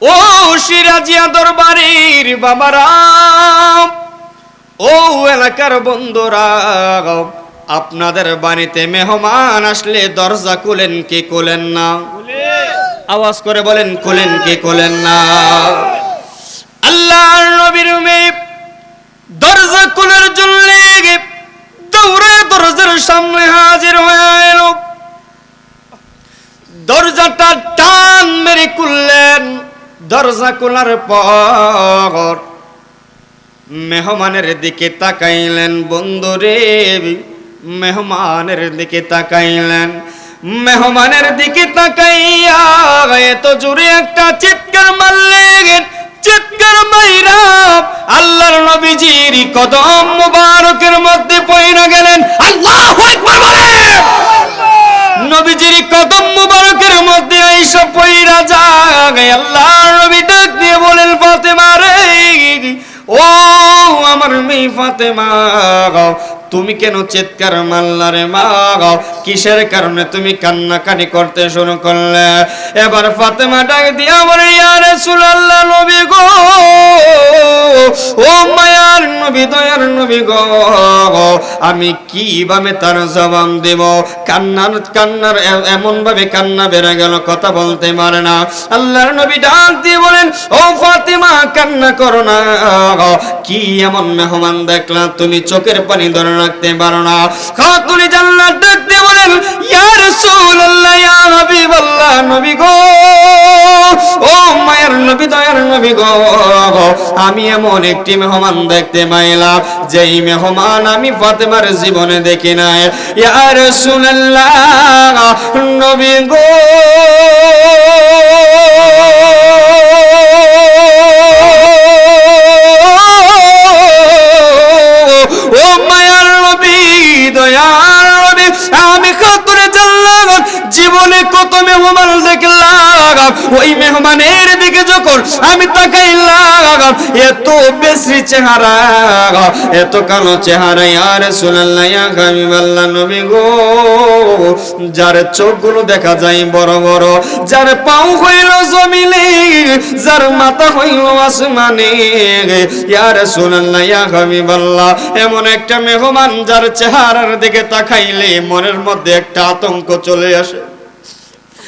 ও সিরাজিয়া দরবারের বাবারা, ও এলাকার বন্ধুরা, আপনাদের বাড়িতে মেহমান আসলে দরজা খুলেন কি খুলেন না? আওয়াজ করে বলেন, খুলেন কি খুলেন না? আল্লাহর নবীর দরজা খোলার জন্য দরজা খোলার পর মেহমানের দিকে তাকাইলেন বন্ধুরে মেহমানের দিকে তাকাইলেন। মেহমানের দিকে তাকাইয়া এত জোরে একটা চিৎকার মারলেন চিৎকার মাইরা আল্লাহর নবীজির কদম মুবারকের মধ্যে পয়রা গেলেন। আল্লাহু আকবার বলেন। নবীজির কদম মুবারকের মধ্যে এইসব পইরা যায় আল্লাহ ও আমার মেয়ে ফাতেমা তুমি কেন চিৎকার মাল্লা রে মা? কিসের কারণে তুমি কান্নাকানি করতে শুরু করলে? এবার ফাতেমা ডাক দিয়ে আমার ইয়া রাসূলুল্লাহ, নবী গো! ও মায়ার নবী, দয়ার নবী গো! আমি কীভাবে তার জবাব দেব? কান্নার কান্নার এমন ভাবে কান্না বেড়ে গেল, কথা বলতে পারে না। আল্লাহর নবী ডাক দিয়ে বলেন, ও ফাতেমা, কান্না করো না। কি এমন মেহমান দেখলা? তুমি চোখের পানি ধরে রাখতে পারো না। খাতুনি জান্নাত ডাক দিয়ে বলেন, ইয়া রাসূলুল্লাহ, ইয়া হাবিবাল্লাহ, নবী গো, ও মায়ের নবী, দয়ার নবী গো, আমি এমন একটি মেহমান দেখতে পাইলাম, যেই মেহমান আমি ফাতেমার জীবনে দেখি নাই। ইয়া রাসূলুল্লাহ, নবী গো জীবনে কত মেহমান দেখলাম ওই মেহমানের দিকে যখন আমি তাকাইলাম, এত বেশি চেহারা এত কালো চেহারা আর সুনাল্লাহ আমি বললাম নবী গো। যার চোখগুলো দেখা যায় বড় বড়, যার পাও হইল জমিনে, যার মাথা হইল আসমানে ইয়ার সুনাল্লাহ আমি বললাম এমন একটা মেহমান যার চেহারার দিকে তাকাইলে মনের মধ্যে একটা আতঙ্ক চলে আসে ইয়া রাসূলুল্লাহ ইয়া হাবিবাল্লাহ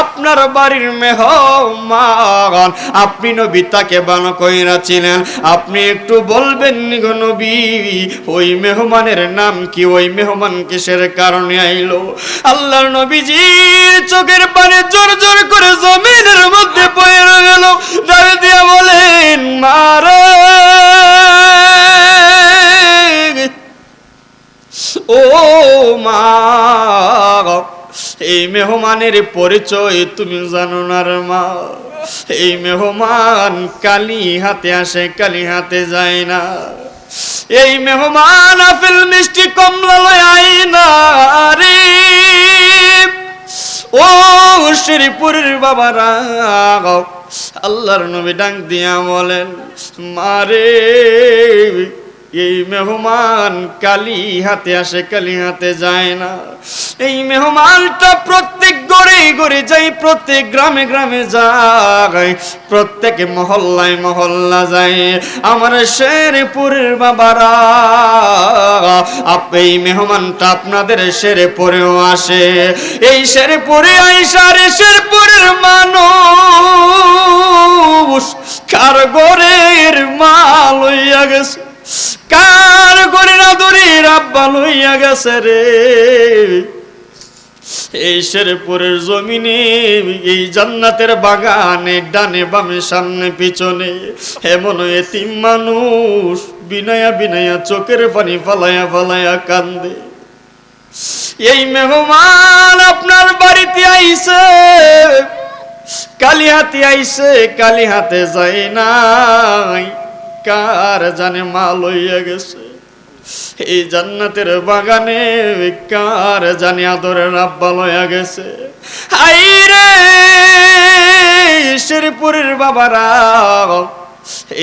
আপনার বাড়ির মেহমান। আপনি নবী তাকে বানো কইরা ছিলেন আপনি একটু বলবেন গো নবী, ওই মেহমানের নাম কি, ওই মেহমান কিসের কারণে আইলো? আল্লাহর নবীজি চোখের পানে জোর জোর করে জমিনের মেহমানের পরিচয় তুমি জানো না মা। এই মেহমান কালি হাতে আসে, কালি হাতে যায় না। এই মেহমান আপেল মিষ্টি কমলা লয় আই না রে। ও শ্রীপুরের বাবারা আল্লাহর নবী ডাক দিয়া বলেন মারে এই মেহমান কালি হাতে আসে, কালি হাতে যায় না। এই মেহমানটা প্রত্যেক গড়ে গড়ে যাই প্রত্যেক গ্রামে গ্রামে যায়, প্রত্যেক মহল্লায় মহল্লা যায়। আমার শেরপুরের বাবারা এই মেহমানটা আপনাদের শেরপুরেও আসে। এই শেরপুরে আইসার শেরপুরের মানুষ, কার গড়ের মাল হইয়া গেছে? কার করে না দড়ি রাব্বা লইয়া গেছে রে? এই শেরপুরের জমিনে, এই জান্নাতের বাগানে, ডানে বামে, সামনে, পিছনে এমন এতিম মানুষ বিনায়া বিনায়া চোখের পানি ফালায়া ফালায়া কান্দে। এই মেহমান আপনার বাড়িতে আইছে কালি হাতে আইছে কালি হাতে যায় নাই। কার জানে মা লইয়া গেছে। এই জান্নাতের বাগানে কার জানে আদরের আব্বা লইয়া গেছে। আইরে, শ্রীপুরের বাবারা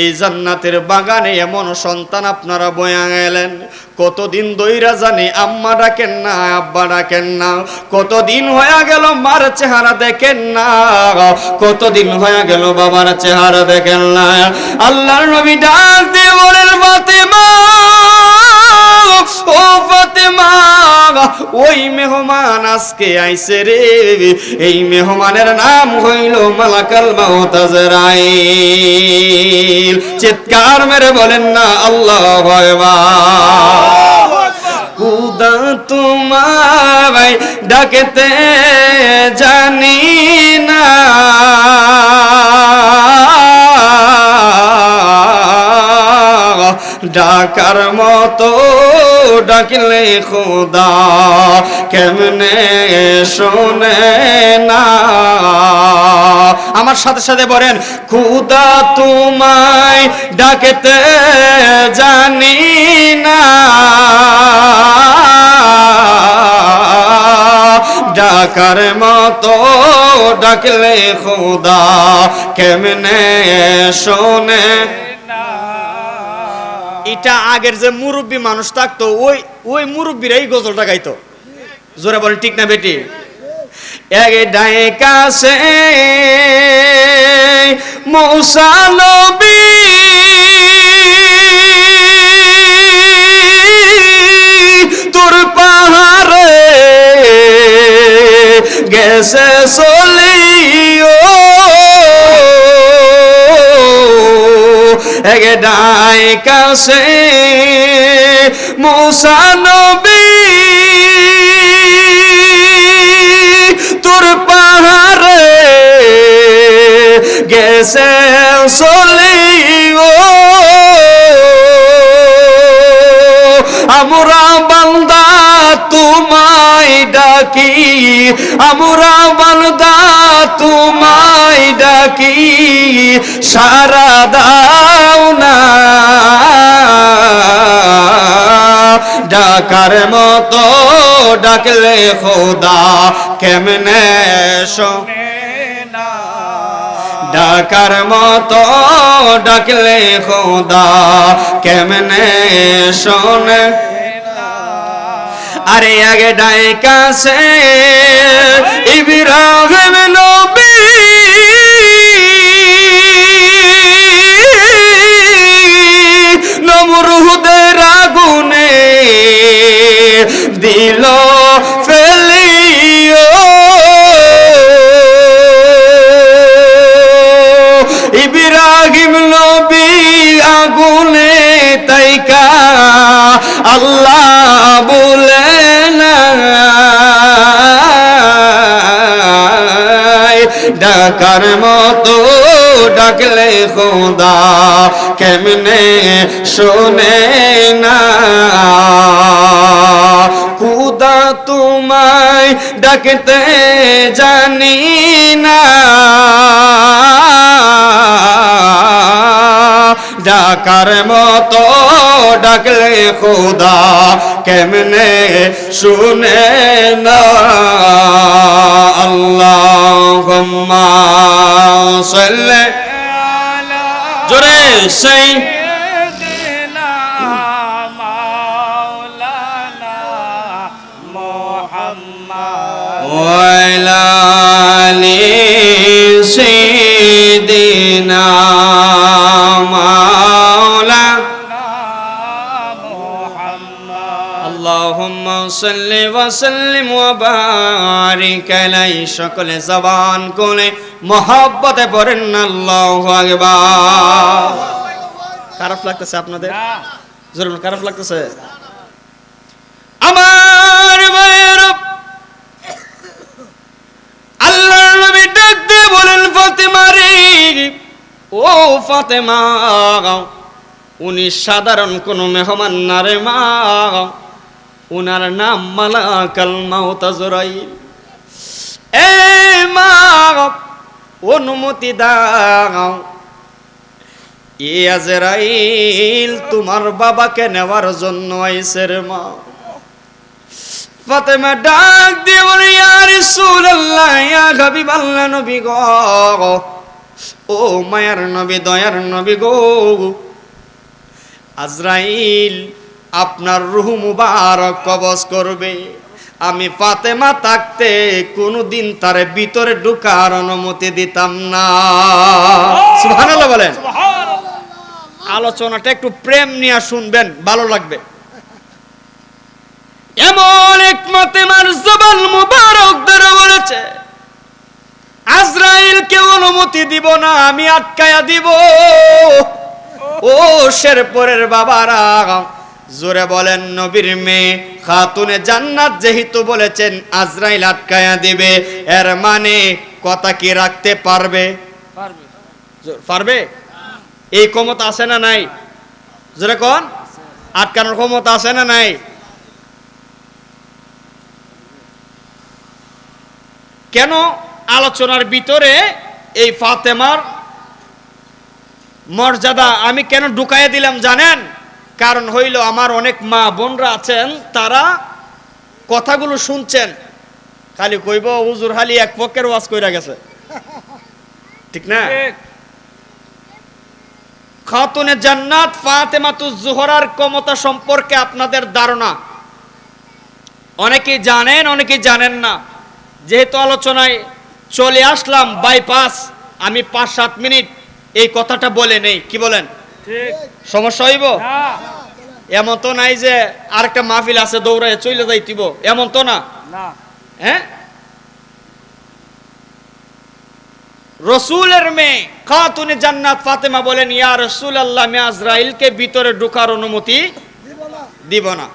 এই জান্নাতের বাগানে এমন সন্তান আপনারা বয়া গেলেন। কতদিন দইরা জানি আম্মা ডাকেন না, আব্বা ডাকেন না। কতদিন হয়ে গেল মার চেহারা দেখেন না। কতদিন হয়ে গেল বাবার চেহারা দেখেন না। আল্লাহর নবী ডাক দিয়ে বলেন, ফাতেমা! ও ফাতেমা, ওই মেহমান আজকে আইছে রে। এই মেহমানের নাম হইল মালাকাল মাউত আজরাইল। চিৎকার মেরে বলেন না, আল্লাহ কুদা তোমায় ডাকেতে জানি না। ডাকার মতো ডাকলে খোদা, কেমনে শোনে না? আমার সাথে সাথে বলেন, খুদা তোমায় ডাকতে জানি না। ডাকার মতো ডাকলে খোদা, কেমনে শোনে এটা আগের যে মুরব্বী মানুষ থাকতো, ওই ওই মুরব্বীরাই গজলটা গাইতো। জোরে বলেন ঠিক না বেটি? এক ডায়ে কাছে মৌসানবী তোর পাহাড়ে গেছে চলিও এক ডাই কাছে মুসানবী তোর পাহাড়ে গেছে চলিও আমরা বান্দা তোমায় ডাকি, আমরা বান্দা তোমায় ডাকি, সারা দাও না। ডাকার মতো ডাকলে খোদা কেমনে ডাকার মতো ডাকলে খোদা কেমনে শোনে আরে আগে ডাই কাছে ইব্রাহিম নবী আগুনে তাইকা, আল্লাহ বলে ডাকার মতো ডাকলে খোদা কেমনে শোনে না। খুদা তোমায় ডাকতে জানি না। ডাকার মতো ডাকলে খোদা কেমনে শুনে না আল্লাহ সাল্লে জোরে সেই وعلى آل سيدنا সাল্লি ওয়াসাল্লিম ওয়াবারিক আলাই সকলে জবান কোলে মহব্বতে পড়েন আল্লাহু আকবার। খারাপ লাগতেছে আপনাদের? জরুর খারাপ লাগতেছে? আমার মায়ের আল্লাহর নবী ডাক দিয়ে বলেন ফাতেমা রে ও ফাতেমা উনি সাধারণ কোন মেহমান না রে মা। উনার নাম মালাকাল মাউতাজরাই এ মা, অনুমতি দাও। এ আজরাইল, তোমার বাবাকে নেওয়ার জন্য আইসে রে মা। ফাতেমা ডাক দিয়ে বলে, ইয়া রাসূলুল্লাহ, ইয়া হাবিবাল্লাহ নবী গো। ও মায়ার নবী, দয়ার নবী গো। আজরাইল আপনার রুহ মুবারক কবজ করবে। আমি ফাতেমা থাকতে কোনোদিন তার ভিতরে ঢুকার অনুমতি দিতাম না। সুবহানাল্লাহ বলেন। আলোচনাটা একটু প্রেম নিয়ে শুনবেন ভালো লাগবে। এমন এক মতেমার জবান মুবারক দ্বারা বলেছে আজরাইলকে অনুমতি দিব না আমি আটকায়া দিব। ও শেরপুরের বাবারা জোরে বলেন নবীর মেয়ে খাতুনে জান্নাত যেহেতু বলেছেন আজরাইল আটকায়া দিবে এর মানে কথা কি রাখতে পারবে? পারবে। এই ক্ষমতা আছে না নাই? জোরে কোন? আটকানোর ক্ষমতা আছে না নাই? কেন আলোচনার ভিতরে এই ফাতেমার মর্যাদা আমি কেন ঢুকাইয়া দিলাম জানেন? কারণ হইল আমার অনেক মা বোনরা আছেন তারা কথাগুলো শুনছেন। খালি কইব হুজুর হালি এক পক্ষের ওয়াজ কইরা গেছে। ঠিক না? খাতুনে জান্নাত ফাতেমাতু জোহরার ক্ষমতা সম্পর্কে আপনাদের ধারণা। অনেকেই জানেন অনেকেই জানেন না। যেহেতু আলোচনায় চলে আসলাম বাইপাস আমি পাঁচ সাত মিনিট এই কথাটা বলে নেই। কি বলেন? সমস্যা হইব? এমন তো নাই যে আরেকটা মাহফিল আছে দৌড়ায় চলে যাইতিব। এমন তো না? হ্যাঁ? রসুলের মেয়ে খাতুনে জান্নাত ফাতেমা বলেন ইয়া রসুল আল্লাহ আজরাইলকে ভিতরে ঢুকার অনুমতি দিব না।